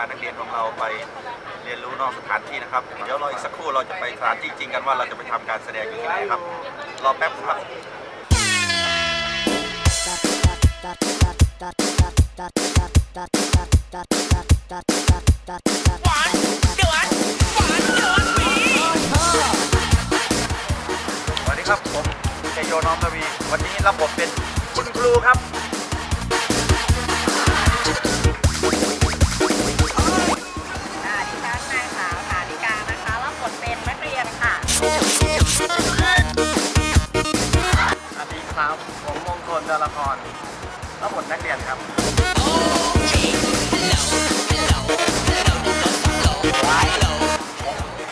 านักเรียนของเราไปเรียนรู้นอกสถานที่นะครับ เดี๋ยวเราอีกสักครู่เราจะไปสถานที่จริงกันว่าเราจะไปทำการแสดงอยู่ที่ไหนครับ รอแป๊บครับสวัสดีครับผมเจโยน้อมทวี วันนี้รับบทเป็นคุณครูครับ ครับ ผมมงคลดารพรรับบทนักเรียนครับ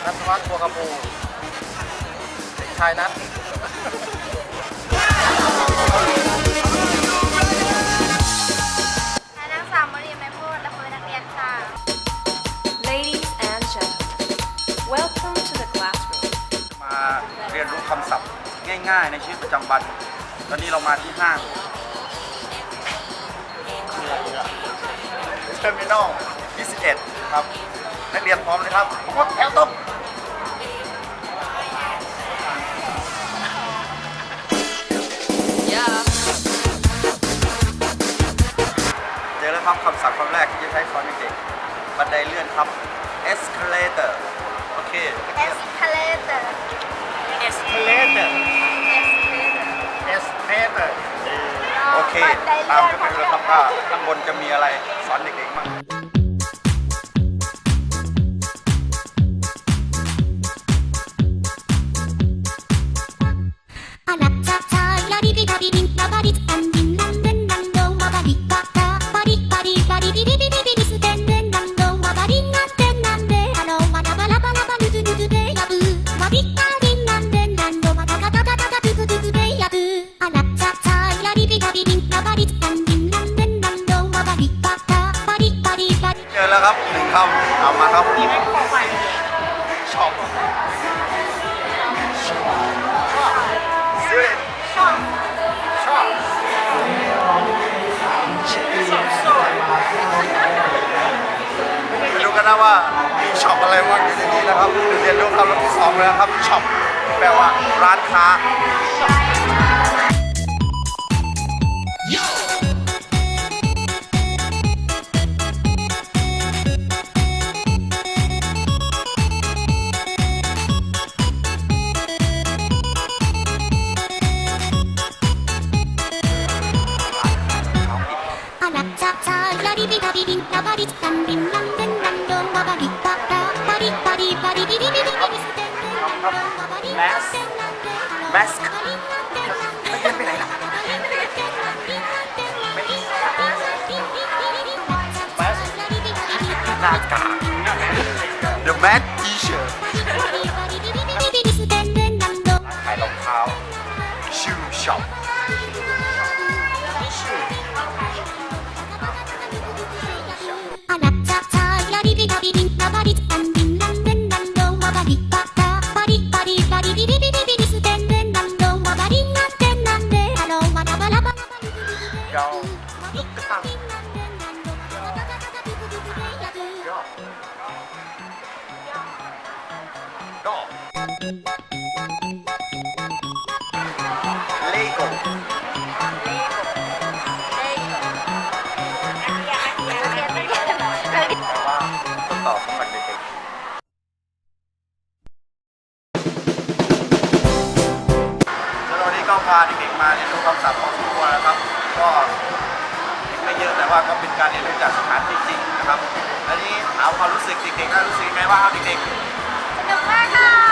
นัทวัฒน์บัวกระพูเด็กชายนัทนางสาวมรีแม่พูดและเพื่อนนักเรียนค่ะ Ladies and gentlemen, welcome to the classroom. มาเรียนรู้คำศัพท์ง่าย ๆ ในชีวิตประจำวัน ตอนนี้เรามาที่ห้างเทอร์มินอล21 ครับ นักเรียนพร้อมเลยครับกดแถวตรงเจอแล้วครับคำศัพท์คำแรกที่จะใช้สอนเด็กๆบันไดเลื่อนครับ escalator โอเค escalator escalator ตามกันไปดูนะครับว่าข้างบนจะมีอะไรสอนเด็กๆบ้าง แล้วครับหนึ่งคำเอามาครับชอบชอบชอบไปดูกันนะว่ามีช็อปอะไรบ้างอยู่ในนี้นะครับเรียนรู้คำรับที่สองแล้วครับช็อปแปลว่าร้านค้า Mask Mask มันเป็นไปไหนล่ะ Mask หน้ากาก The Mask T-shirt ขายรองเท้า Shoe Shop เลโก้แต่ว่าต้นต่อของมันเด็กแล้ววันนี้ก็พาเด็กๆมาเรียนรู้คำศัพท์ของสมควรนะครับ ก็ไม่เยอะแต่ว่าก็เป็นการเรียนรู้จากสถานที่จริงนะครับ อันนี้ถามความรู้สึกเด็กๆนะรู้สึกยังไงบ้างครับเด็กๆ สนุกมากค่ะ